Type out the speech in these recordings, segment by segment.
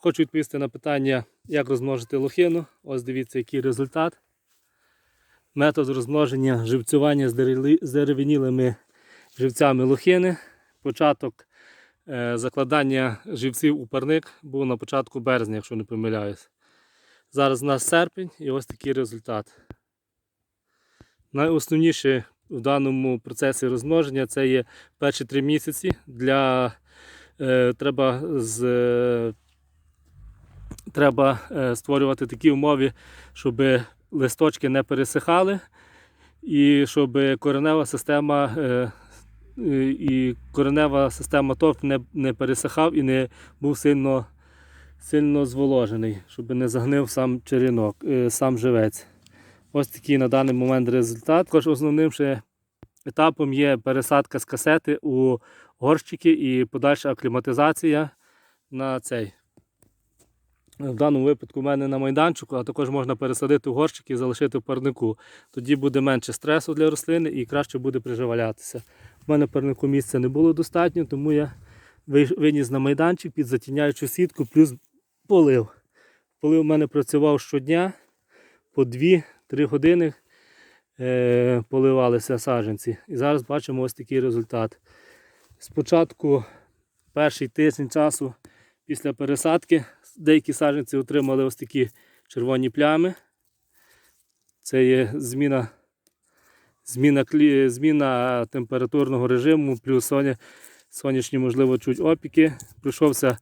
Хочу відповісти на питання, як розмножити лохину. Ось дивіться, який результат. Метод розмноження живцювання з дерев'янілими живцями лохини. Початок е, закладання живців у парник був на початку березня, якщо не помиляюсь. Зараз у нас серпень і ось такий результат. Найосновніше в даному процесі розмноження це є перші три місяці. Для, е, треба з, треба е, створювати такі умови, щоб листочки не пересихали, і щоб коренева система е, е, і коренева система торф не, не пересихав і не був сильно, сильно зволожений, щоб не загнив сам черенок, сам живець. Ось такий на даний момент результат. Також основним ще етапом є пересадка з касети у горщики і подальша акліматизація на цей. В даному випадку в мене на майданчику, а також можна пересадити в горщик і залишити в парнику. Тоді буде менше стресу для рослини і краще буде приживалятися. У мене парнику місця не було достатньо, тому я виніс на майданчик під затіняючу сітку, плюс полив. Полив у мене працював щодня по 2-3 години е, поливалися саджанці. І зараз бачимо ось такий результат. Спочатку перший тиждень часу після пересадки деякі саджанці отримали ось такі червоні плями. Це є зміна, зміна, зміна температурного режиму, плюс соня, сонячні, можливо, чуть опіки. Пройшовся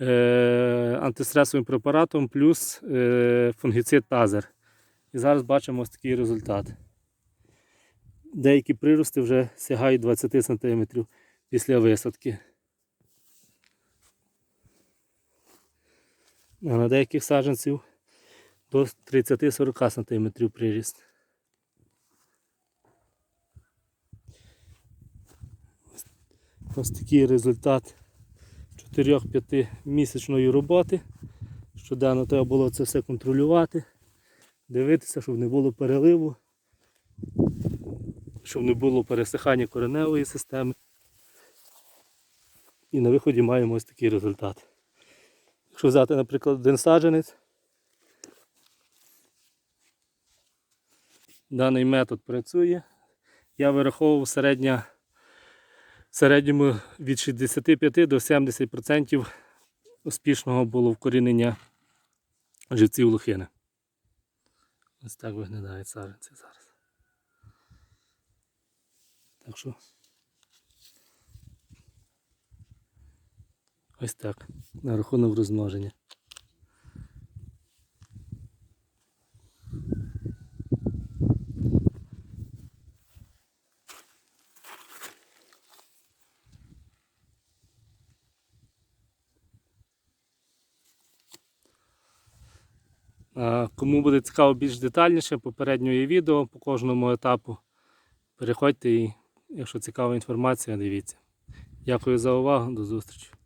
е, антистресовим препаратом, плюс е, фунгіцид тазер. І зараз бачимо ось такий результат. Деякі прирости вже сягають 20 см після висадки. А на деяких саджанців до 30-40 см приріст. Ось такий результат 4-5 місячної роботи. Щоденно треба було це все контролювати, дивитися, щоб не було переливу, щоб не було пересихання кореневої системи. І на виході маємо ось такий результат. Якщо взяти, наприклад, один саджанець, даний метод працює. Я вираховував середня, в середньому від 65 до 70% успішного було вкорінення живців лохини. Ось так виглядають саджанці зараз. Так що ось так. На рахунок розмноження. Кому буде цікаво більш детальніше, попередньо відео по кожному етапу. Переходьте і, якщо цікава інформація, дивіться. Дякую за увагу, до зустрічі.